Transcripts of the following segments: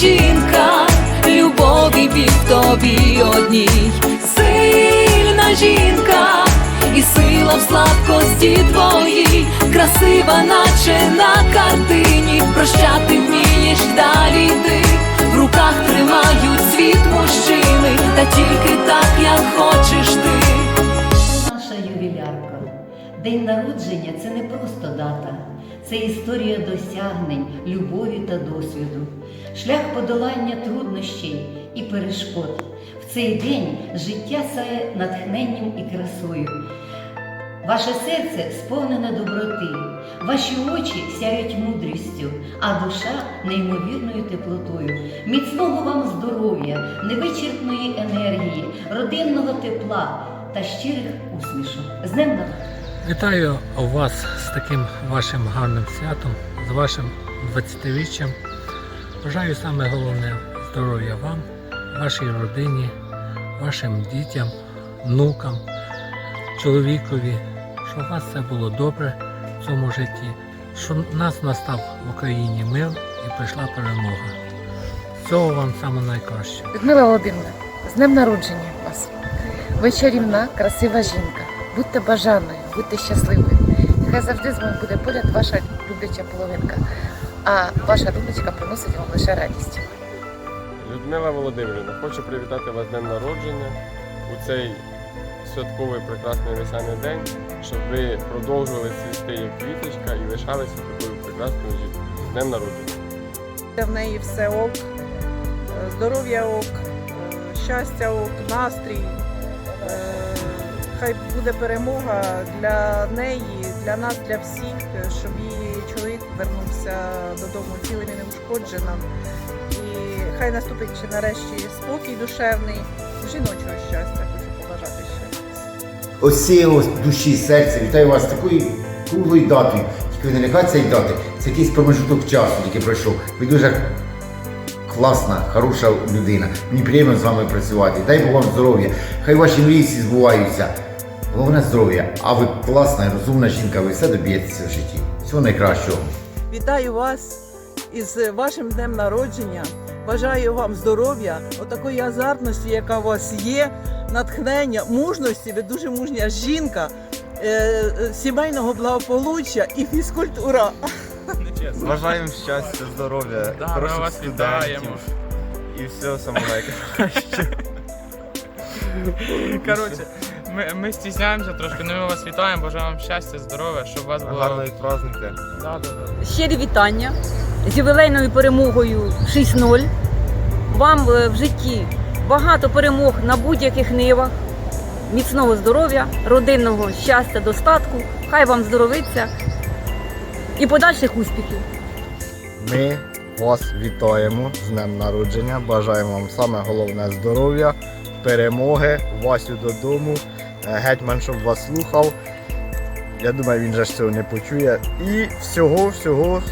жінка, любові в тобі одній, сильна жінка, і сила в слабкості твоїй, красива, наче на картині, прощати вмієш далі ти, в руках тримають світ мужчини, та тільки так, як хочеш ти. Наша ювілярка. День народження це не просто дата, це історія досягнень, любові та досвіду, шлях подолання труднощей і перешкод. В цей день життя сяє натхненням і красою. Ваше серце сповнене доброти, ваші очі сяють мудрістю, а душа неймовірною теплотою. Міцного вам здоров'я, невичерпної енергії, родинного тепла та щирих усмішок. З днем народження! Вітаю вас з таким вашим гарним святом, з вашим 20-річчям. Бажаю саме головне здоров'я вам, вашій родині, вашим дітям, внукам, чоловікові, щоб у вас все було добре в цьому житті, щоб нас настав в Україні мир і прийшла перемога. Всього вам саме найкраще. Людмила Володимирівна, з днем народження вас. Ви чарівна, красива жінка. Будьте бажаною, будьте щасливою. Нехай завжди з вами буде поряд ваша любляча половинка, а ваша донечка приносить вам лише радість. Людмила Володимирівна, хочу привітати вас з днем народження у цей святковий прекрасний весняний день, щоб ви продовжували цвісти як квіточка і лишалися такою прекрасною жінкою. З днем народження! в неї все ок, здоров'я ок, щастя ок, настрій. Хай буде перемога для неї, для нас, для всіх, щоб її чоловік вернувся додому цілим і неушкодженим. І хай наступить нарешті спокій душевний, жіночого щастя хочу побажати ще. Осіяло душі, серця. Вітаю вас такою круглою датою. Тільки ви не лякайте цієї дати. Це якийсь промежуток часу, який пройшов. Ви дуже класна, хороша людина. Мені приємно з вами працювати. Дай Бог вам здоров'я. Хай ваші мрії всі збуваються. Головне здоров'я. А ви класна і розумна жінка, ви все доб'єтеся в житті. Всього найкращого. Вітаю вас із вашим днем народження. Бажаю вам здоров'я, отакої азартності, яка у вас є, натхнення, мужності. Ви дуже мужня жінка, е, е, сімейного благополуччя і фізкультура. Бажаємо щастя, здоров'я, Да, ми хороших вас студентів вітаємо. і всього самого найкраще. Коротше, ми, ми стісняємося трошки, але ми вас вітаємо, бажаємо вам щастя, здоров'я, щоб у вас було. Гарної праздника. Да, да, да. Щирі вітання з ювілейною перемогою 6-0. Вам е, в житті багато перемог на будь-яких нивах, міцного здоров'я, родинного щастя, достатку. Хай вам здоровиться і подальших успіхів. Ми вас вітаємо з днем народження. Бажаємо вам саме головне здоров'я, перемоги, Васю додому, е, гетьман, щоб вас слухав. Я думаю, він же ж цього не почує. І всього, всього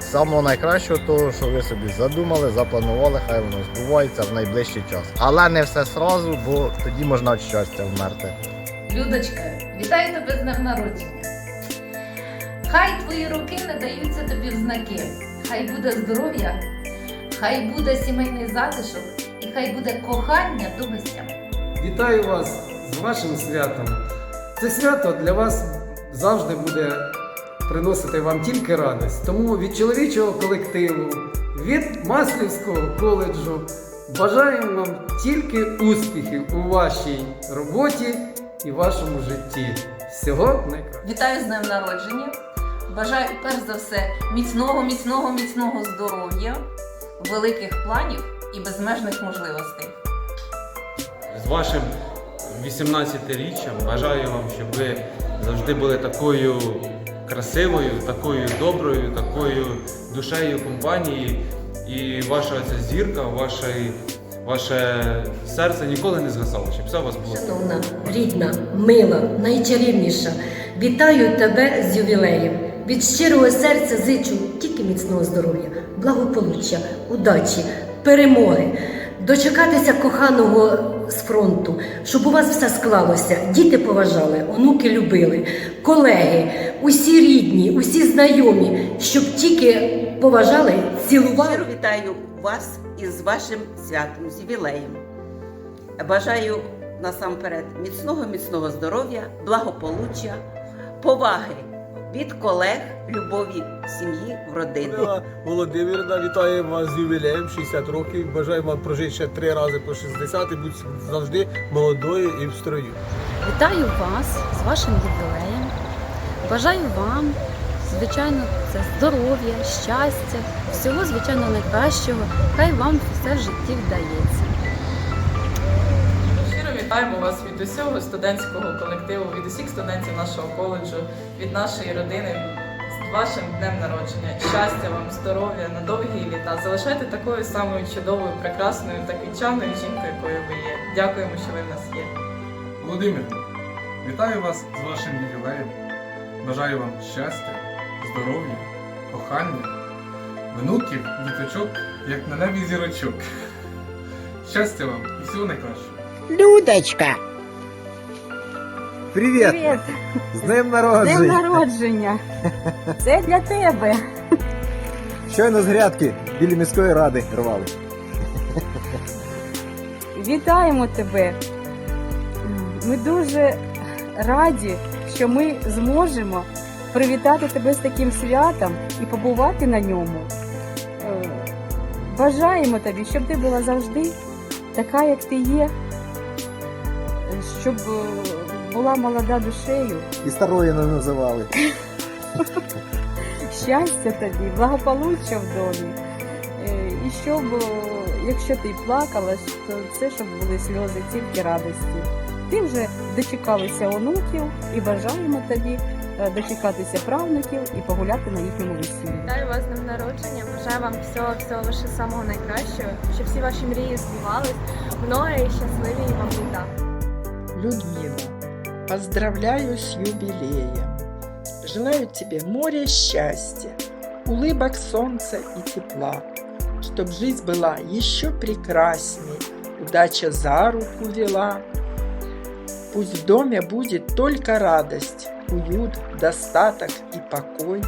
самого найкращого, того, що ви собі задумали, запланували, хай воно збувається в найближчий час. Але не все сразу, бо тоді можна від щастя вмерти. Людочка, вітаю тебе з днем народження. Хай твої роки не даються тобі в знаки. Хай буде здоров'я, хай буде сімейний затишок хай буде кохання до гостям. Вітаю вас з вашим святом. Це свято для вас завжди буде приносити вам тільки радість. Тому від чоловічого колективу, від Маслівського коледжу бажаємо вам тільки успіхів у вашій роботі і вашому житті. Всього найкращого. Вітаю з днем народження. Бажаю перш за все міцного, міцного, міцного здоров'я, великих планів і безмежних можливостей. з вашим 18-річчям бажаю вам, щоб ви завжди були такою красивою, такою доброю, такою душею компанії. І ваша ця зірка, ваше, ваше серце ніколи не згасало, щоб все у вас було. Шановна, рідна, мила, найчарівніша, вітаю тебе з ювілеєм. Від щирого серця зичу тільки міцного здоров'я, благополуччя, удачі, перемоги. дочекатися коханого з фронту, щоб у вас все склалося. Діти поважали, онуки любили, колеги, усі рідні, усі знайомі, щоб тільки поважали, цілували. Щиро вітаю вас із вашим святом, з ювілеєм. Бажаю насамперед міцного, міцного здоров'я, благополуччя, поваги від колег, любові сім'ї, в родині. Людмила Володимирівна, вітаю вас з ювілеєм 60 років. Бажаю вам прожити ще три рази по 60 і бути завжди молодою і в строю. Вітаю вас з вашим ювілеєм. Бажаю вам, звичайно, це здоров'я, щастя, всього звичайно найкращого. Хай вам все в житті вдається. Вітаємо вас від усього студентського колективу, від усіх студентів нашого коледжу, від нашої родини вашим днем народження. Щастя вам, здоров'я, на довгі літа. Залишайте такою самою чудовою, прекрасною та квітчаною жінкою, якою ви є. Дякуємо, що ви в нас є. Володимир, вітаю вас з вашим ювілеєм. Бажаю вам щастя, здоров'я, кохання, внуків, діточок, як на небі зірочок. Щастя вам і всього найкращого. Людочка! Привіт! З днем народження! З днем народження! Це для тебе. Щойно з грядки біля міської ради рвали. Вітаємо тебе. Ми дуже раді, що ми зможемо привітати тебе з таким святом і побувати на ньому. Е, Бажаємо тобі, щоб ти була завжди така, як ти є, щоб е, була молода душею. І старою не називали. щастя тобі, благополуччя в домі. Е, І щоб, е, якщо ти плакала, то це щоб були сльози тільки радості. Ти вже дочекалися онуків і бажаємо тобі дочекатися правнуків і погуляти на їхньому весіллі. Вітаю вас з днем народження. Бажаю вам всього, всього лише самого найкращого, щоб всі ваші мрії збувались, много і щасливі вам. Людмила, поздравляю с юбилеем. Желаю тебе моря счастья, улыбок солнца и тепла, чтоб жизнь была еще прекрасней, удача за руку вела. Пусть в доме будет только радость, уют, достаток и покой.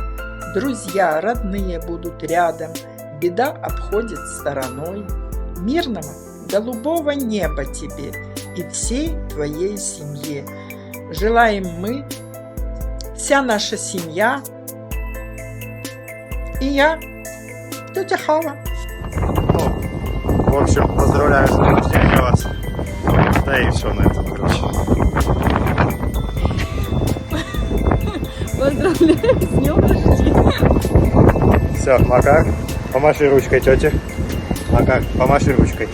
Друзья, родные будут рядом, беда обходит стороной. Мирного, голубого неба тебе и всей твоей семье. Желаем мы, вся наша семья и я, тетя Хава. В общем, поздравляю с днем рождения вас. Да и все на этом, короче. Поздравляю з днем рождения! Все, Макар, помаши ручкой тете. Макар, помаши ручкой.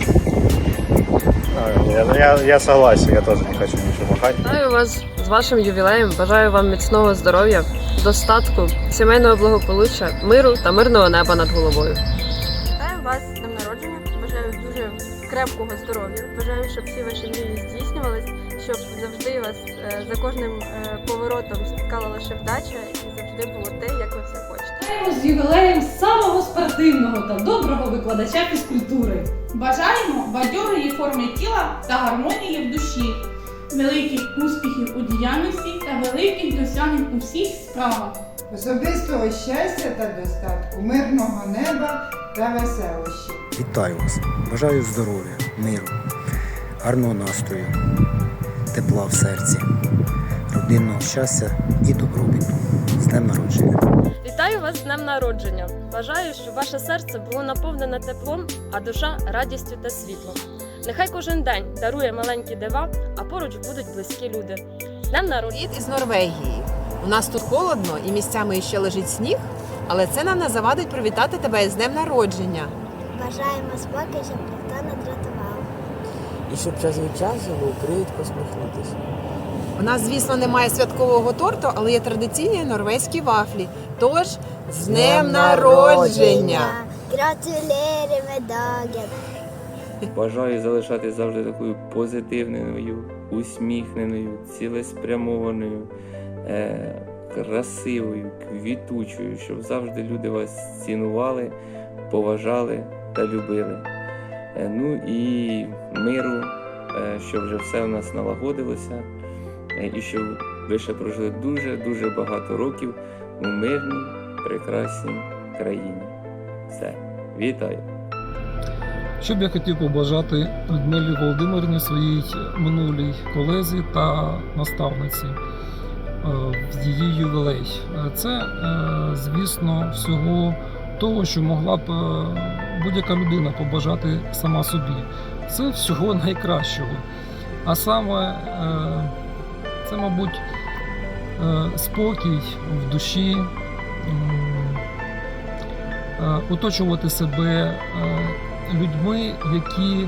Я, я, я согласен, я тоже не хочу ничего махать. Вітаю вас з вашим ювілеєм. Бажаю вам міцного здоров'я, достатку, сімейного благополуччя, миру та мирного неба над головою. Вітаю вас з днем народження. Бажаю дуже крепкого здоров'я. Бажаю, щоб всі ваші мрії здійснювались, щоб завжди вас е, за кожним е, поворотом спіткала лише вдача і завжди було те, як ви все хочете. Вітаємо з ювілеєм самого спортивного та доброго викладача фізкультури. Бажаємо бадьорої форми тіла та гармонії в душі, великих успіхів у діяльності та великих досягнень у всіх справах. Особистого щастя та достатку, мирного неба та веселощів. Вітаю вас! Бажаю здоров'я, миру, гарного настрою, тепла в серці, родинного щастя і добробуту. З днем народження! Вітаю вас з днем народження. Бажаю, щоб ваше серце було наповнене теплом, а душа радістю та світлом. Нехай кожен день дарує маленькі дива, а поруч будуть близькі люди. Днем народження! із Норвегії. У нас тут холодно і місцями ще лежить сніг, але це нам не завадить привітати тебе з днем народження. Бажаємо спокій, щоб ніхто не дратував. І щоб час від часу був привід посміхнутися. У нас, звісно, немає святкового торту, але є традиційні норвезькі вафлі. Тож з днем народження! Гратулери медаген! Бажаю залишатись завжди такою позитивною, усміхненою, цілеспрямованою, е, красивою, квітучою, щоб завжди люди вас цінували, поважали та любили. Е, Ну і миру, е, щоб вже все у нас налагодилося, е, і щоб ви ще прожили дуже-дуже багато років у мирній, прекрасній країні. Все, вітаю! Що б я хотів побажати Людмилі Володимирівні своїй минулій колезі та наставниці е, в її ювілей. Е, Це, е, звісно, всього того, що могла б будь-яка людина побажати сама собі. Це всього найкращого. А саме, це, мабуть, спокій в душі, е, оточувати себе е, людьми, які е,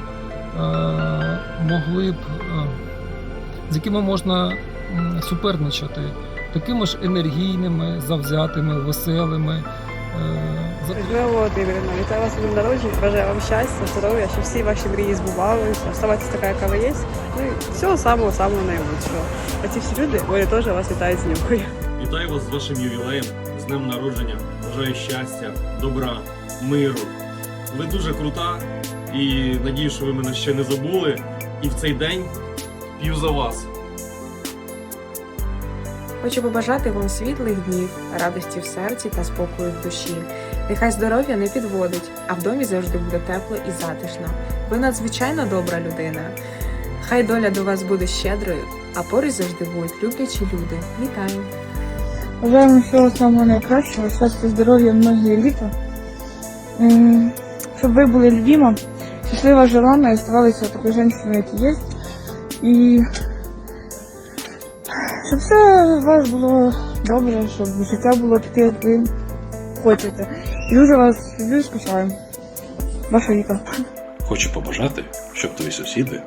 могли б, е, з якими можна суперничати, такими ж енергійними, завзятими, веселими. е, Людмила Володимирівна, вітаю вас з днем народження, бажаю вам щастя, здоров'я, щоб всі ваші мрії збувалися, оставайтесь така, яка ви є. Ну і всього самого самого найкращого. А ці всі люди, вони теж вас вітають з днюхою. Вітаю вас з вашим ювілеєм, з днем народження. Бажаю щастя, добра, миру. Ви дуже крута і надію, що ви мене ще не забули. І в цей день п'ю за вас. Хочу побажати вам світлих днів, радості в серці та спокою в душі. Нехай здоров'я не підводить, а в домі завжди буде тепло і затишно. Ви надзвичайно добра людина. Хай доля до вас буде щедрою, а поруч завжди будуть люблячі люди. Вітаю! Бажаємо всього самого найкращого, щастя, здоров'я, многие літа. Щоб ви були любима, щаслива, желанна і оставалися такою жінкою, як є. І щоб все у вас було добре, щоб життя було таке, як ви хочете. І дуже вас люблю і скучаю. Ваша Віка. Хочу побажати, щоб твої сусіди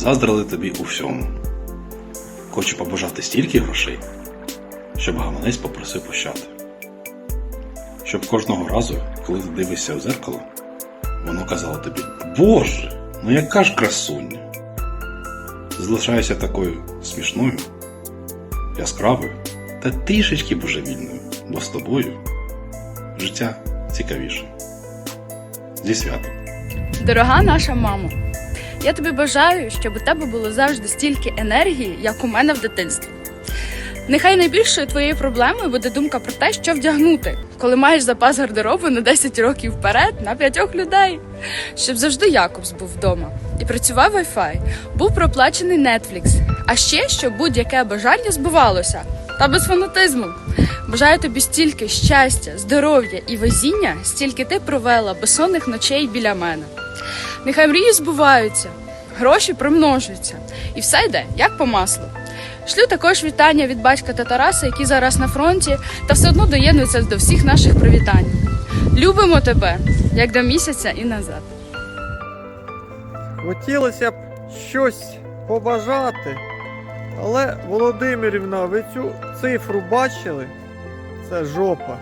заздрили тобі у всьому. Хочу побажати стільки грошей, щоб гаманець попросив пощади. Щоб кожного разу, коли ти дивишся в зеркало, воно казало тобі: Боже, ну яка ж красуня! Залишайся такою смішною, яскравою та трішечки божевільною, бо з тобою життя цікавіше. Зі святом! Дорога наша мамо, я тобі бажаю, щоб у тебе було завжди стільки енергії, як у мене в дитинстві. Нехай найбільшою твоєю проблемою буде думка про те, що вдягнути, коли маєш запас гардеробу на 10 років вперед на п'ятьох людей. Щоб завжди Якобс був вдома і працював Wi-Fi, був проплачений Netflix, а ще щоб будь-яке бажання збувалося. Та без фанатизму. Бажаю тобі стільки щастя, здоров'я і везіння, стільки ти провела безсонних ночей біля мене. Нехай мрії збуваються, гроші примножуються, і все йде як по маслу. Шлю також вітання від батька та Тараса, які зараз на фронті, та все одно доєднуються до всіх наших привітань. Любимо тебе, як до місяця і назад. Хотілося б щось побажати, але Володимирівна, ви цю цифру бачили? Це жопа.